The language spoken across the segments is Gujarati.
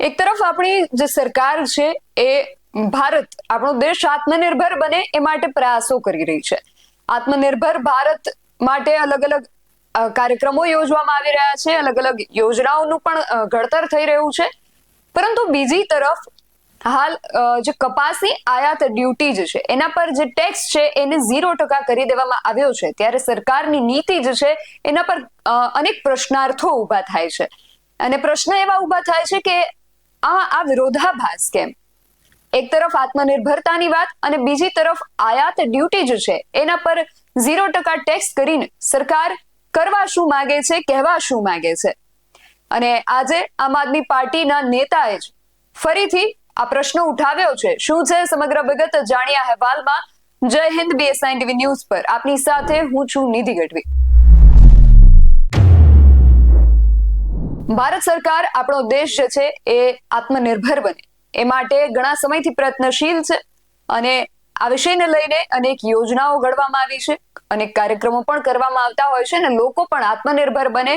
એક તરફ આપણી જે સરકાર છે એ ભારત, આપણો દેશ આત્મનિર્ભર બને એ માટે પ્રયાસો કરી રહી છે. આત્મનિર્ભર ભારત માટે અલગ અલગ કાર્યક્રમો યોજવામાં આવી રહ્યા છે, અલગ અલગ યોજનાઓનું પણ ઘડતર થઈ રહ્યું છે. પરંતુ બીજી તરફ હાલ જે કપાસની આયાત ડ્યુટી જે છે, એના પર જે ટેક્સ છે એને ઝીરો ટકા કરી દેવામાં આવ્યો છે. ત્યારે સરકારની નીતિ જે છે એના પર અનેક પ્રશ્નાર્થો ઊભા થાય છે. અને પ્રશ્ન એવા ઊભા થાય છે કે આ આ વિરોધાભાસ કેમ? એક તરફ આત્મનિર્ભરતાની વાત અને બીજી તરફ આયાત ડ્યુટી જે છે. એના પર ઝીરો ટકા ટેક્સ કરીને સરકાર કરવા શું માગે છે, કહેવા શું માગે છે? અને આજે આમ આદમી પાર્ટીના નેતાએ જ ફરીથી આ પ્રશ્ન ઉઠાવ્યો છે. શું છે સમગ્ર વિગત જાણ્યા અહેવાલમાં જય હિન્દ બીએસઆઈ ટીવી ન્યૂઝ પર. આપની સાથે હું છું નિધિ ગઢવી. ભારત સરકાર આપણો દેશ જે છે એ આત્મનિર્ભર બને. એ માટે ઘણા સમયથી પ્રયત્નશીલ છે અને આ વિષયને લઈને અનેક યોજનાઓ ઘડવામાં આવી છે, અનેક કાર્યક્રમો પણ કરવામાં આવતા હોય છે અને લોકો પણ આત્મનિર્ભર બને.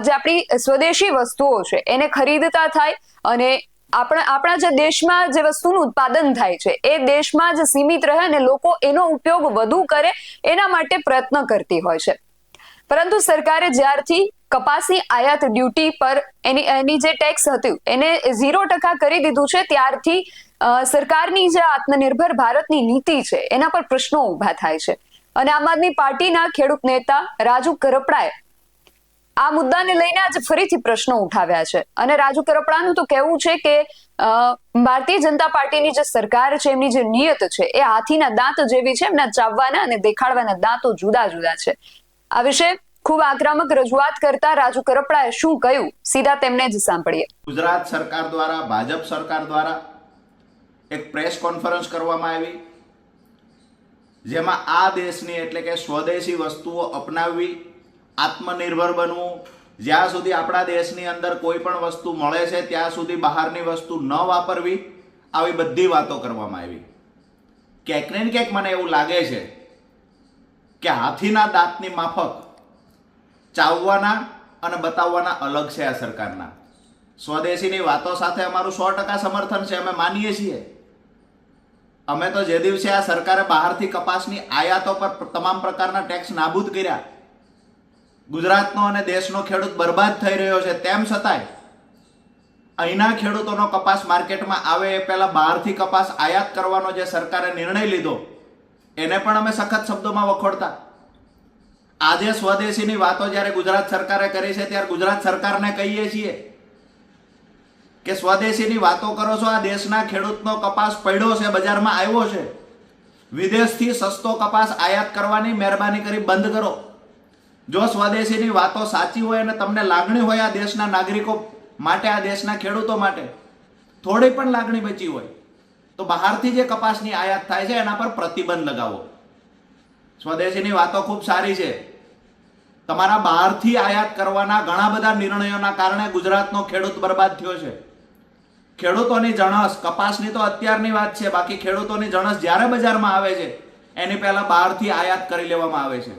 જે આપણી સ્વદેશી વસ્તુઓ છે એને ખરીદતા થાય અને આપણા આપણા જે દેશમાં જે વસ્તુનું ઉત્પાદન થાય છે એ દેશમાં જ સીમિત રહે અને લોકો એનો ઉપયોગ વધુ કરે એના માટે પ્રયત્ન કરતી હોય છે. પરંતુ સરકારે જ્યારથી કપાસની આયાત ડ્યુટી પર એની એની જે ટેક્સ હતું, એને ઝીરો ટકા કરી દીધું છે. ત્યારથી સરકારની જે આત્મનિર્ભર ભારતની નીતિ છે, એના પર પ્રશ્નો ઊભા થાય છે. અને આમ આદમી પાર્ટીના ખેડૂત નેતા રાજુ કરપડાએ આ મુદ્દાને લઈને આજે ફરીથી પ્રશ્નો ઉઠાવ્યા છે. અને રાજુ કરપડાનું તો કહેવું છે કે ભારતીય જનતા પાર્ટીની જે સરકાર છે, એમની જે નિયત છે, એ હાથીના દાંત જેવી છે. એમના ચાવવાના અને દેખાડવાના દાંતો જુદા જુદા છે. આ વિશે ખૂબ આક્રમક રજૂઆત કરતા રાજુ કરપડાએ શું કહ્યું? સીધા તેમને જ સાંભળીએ. ગુજરાત સરકાર દ્વારા, ભાજપ સરકાર દ્વારા એક પ્રેસ કોન્ફરન્સ કરવામાં આવી, જેમાં આ દેશની એટલે કે સ્વદેશી વસ્તુઓ અપનાવવી, આત્મનિર્ભર બનવું, જ્યાં સુધી આપણા દેશની અંદર કોઈ પણ વસ્તુ મળે છે, ત્યાં સુધી બહારની વસ્તુ ન વાપરવી, આવી બધી વાતો કરવામાં આવી. ક્યાંક ને ક્યાંક મને એવું લાગે છે કે હાથીના દાંતની માફક ચાવવાના અને બતાવવાના અલગ છે આ સરકારના. સ્વદેશીની વાતો સાથે અમારું સો ટકા સમર્થન છે, અમે માનીએ છીએ. અમે તો જે દિવસે આ સરકારે બહારથી કપાસની આયાતો પર તમામ પ્રકારના ટેક્સ નાબૂદ કર્યા, ગુજરાતનો અને દેશનો ખેડૂત બરબાદ થઈ રહ્યો છે તેમ છતાંય, અહીંના ખેડૂતોનો કપાસ માર્કેટમાં આવે એ પહેલાં બહારથી કપાસ આયાત કરવાનો જે સરકારે નિર્ણય લીધો, એને પણ અમે સખત શબ્દોમાં વખોડતા. આજે સ્વદેશીની વાતો જ્યારે ગુજરાત સરકારે કરી છે, ત્યારે ગુજરાત સરકારને કહીએ છીએ કે સ્વદેશીની વાતો કરો છો, આ દેશના ખેડૂતનો કપાસ પડ્યો છે, બજારમાં આવ્યો છે. વિદેશથી સસ્તો કપાસ આયાત કરવાની મહેરબાની કરી બંધ કરો. જો સ્વદેશીની વાતો સાચી હોય અને તમને લાગણી હોય આ દેશના નાગરિકો માટે, આ દેશના ખેડૂતો માટે, થોડી પણ લાગણી બચી હોય, તો બહારથી જે કપાસની આયાત થાય છે, એના પર પ્રતિબંધ લગાવો. સ્વદેશીની વાતો ખૂબ સારી છે. તમારા બહારથી આયાત કરવાના ઘણા બધા નિર્ણયોના કારણે ગુજરાતનો ખેડૂત બરબાદ થયો છે. ખેડૂતોની જણસ, કપાસની તો અત્યારની વાત છે, બાકી ખેડૂતોની જણસ જ્યારે બજારમાં આવે છે, એની પહેલાં બહારથી આયાત કરી લેવામાં આવે છે.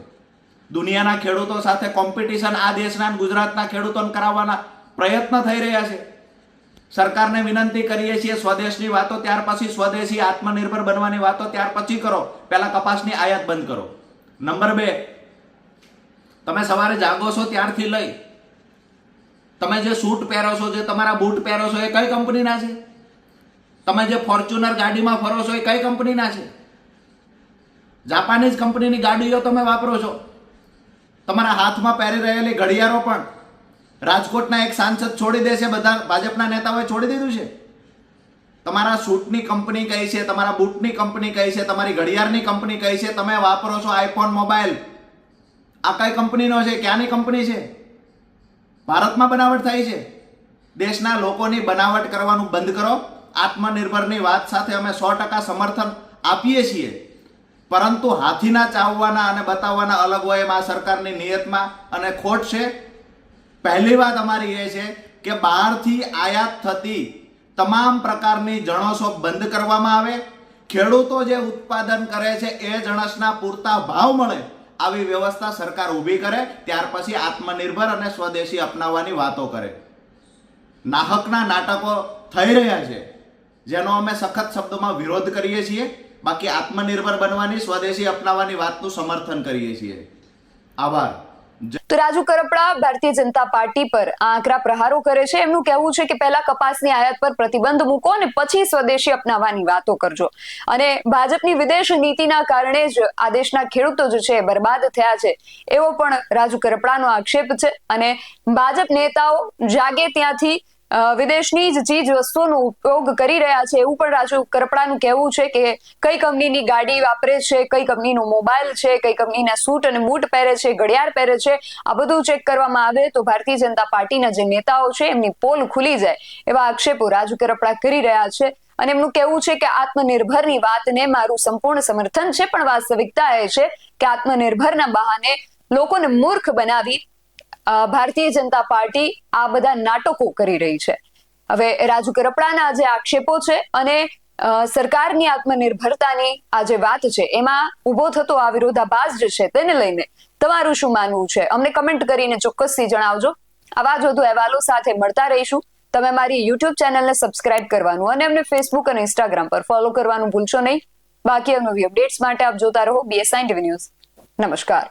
દુનિયાના ખેડૂતો સાથે કોમ્પિટિશન આ દેશના ગુજરાતના ખેડૂતોને કરાવવાના પ્રયત્ન થઈ રહ્યા છે. સરકારને વિનંતી કરીએ છીએ સ્વદેશની વાતો, ત્યાર પછી સ્વદેશી આત્મનિર્ભર બનવાની વાતો, ત્યાર પછી કરો. પહેલાં કપાસની આયાત બંધ કરો. નંબર બે તમે સવારે જાગો છો ત્યારથી લઈ. તમે જે સૂટ પહેરો છો, જે તમારા બૂટ પહેરો છો, એ કઈ કંપનીના છે? તમે જે ફોર્ચ્યુનર ગાડીમાં ફરો છો, એ કઈ કંપનીના છે? જાપાનીઝ કંપનીની ગાડીઓ તમે વાપરો છો. તમારા હાથમાં પહેરી રહેલી ઘડિયાળો પણ રાજકોટના એક સાંસદ છોડી દેશે, બધા ભાજપના નેતાઓએ છોડી દીધું છે. તમારા સૂટની કંપની કઈ છે, તમારા બૂટની કંપની કઈ છે, તમારી ઘડિયાળની કંપની કઈ છે, તમે વાપરો છો આઈફોન મોબાઈલ આ કઈ કંપનીનો છે? ક્યાંની કંપની છે? ભારતમાં બનાવટ થાય છે. દેશના લોકોની બનાવટ કરવાનું બંધ કરો. આત્મનિર્ભરની વાત સાથે અમે સો ટકા સમર્થન આપીએ છીએ. પરંતુ હાથીના ચાવવાના અને બતાવવાના અલગ હોય એમાં સરકારની નિયતમાં અને ખોટ છે. પહેલી વાત અમારી એ છે કે બહારથી આયાત થતી તમામ પ્રકારની જણસો બંધ કરવામાં આવે. ખેડૂતો જે ઉત્પાદન કરે છે, એ જણસના પૂરતા ભાવ મળે. આવી વ્યવસ્થા સરકાર ઊભી કરે, ત્યાર પછી આત્મનિર્ભર અને સ્વદેશી અપનાવવાની વાતો કરે. નાહકના નાટકો થઈ રહ્યા છે, જેનો અમે સખત શબ્દોમાં વિરોધ કરીએ છીએ, બાકી આત્મનિર્ભર બનવાની, સ્વદેશી અપનાવવાની વાતનું સમર્થન કરીએ છીએ. આભાર. તો રાજુ કરપડા ભારતીય જનતા પાર્ટી પર આકરા પ્રહારો કરે છે. એમનું કહેવું છે કે પહેલા કપાસની આયાત પર પ્રતિબંધ મૂકો અને પછી સ્વદેશી અપનાવવાની વાતો કરજો. અને ભાજપની વિદેશ નીતિના કારણે જ આ દેશના ખેડૂતો જે છે બરબાદ થયા છે. એવો પણ રાજુ કરપડાનો આક્ષેપ છે. અને ભાજપ નેતાઓ જાગે ત્યાંથી વિદેશની જ ચીજ વસ્તુઓનો ઉપયોગ કરી રહ્યા છે. એવું પણ રાજુ કરપડાનું કહેવું છે કે કઈ કંપનીની ગાડી વાપરે છે, કઈ કંપનીનો મોબાઈલ છે, કઈ કંપનીના સૂટ અને બૂટ પહેરે છે, ઘડિયાળ પહેરે છે, આ બધું ચેક કરવામાં આવે તો ભારતીય જનતા પાર્ટીના જે નેતાઓ છે એમની પોલ ખુલી જાય એવા આક્ષેપો રાજુ કરપડા કરી રહ્યા છે. અને એમનું કહેવું છે કે આત્મનિર્ભરની વાતને મારું સંપૂર્ણ સમર્થન છે, પણ વાસ્તવિકતા એ છે કે આત્મનિર્ભરના બહાને લોકોને મૂર્ખ બનાવી ભારતીય જનતા પાર્ટી આ બધા નાટકો કરી રહી છે. હવે રાજુ કરપડાના જે આક્ષેપો છે અને સરકારની આત્મનિર્ભરતાની આ જે વાત છે, એમાં ઊભો થતો આ વિરોધાભાસ જે છે તેને લઈને તમારું શું માનવું છે? અમને કમેન્ટ કરીને ચોક્કસથી જણાવજો. આવા જ વધુ અહેવાલો સાથે મળતા રહીશું. તમે મારી યુટ્યુબ ચેનલને સબસ્ક્રાઇબ કરવાનું અને અમને ફેસબુક અને ઇન્સ્ટાગ્રામ પર ફોલો કરવાનું ભૂલશો નહીં. બાકી અવનવી અપડેટ્સ માટે આપ જોતા રહો બીએસઆઈ ટીવી ન્યૂઝ નમસ્કાર.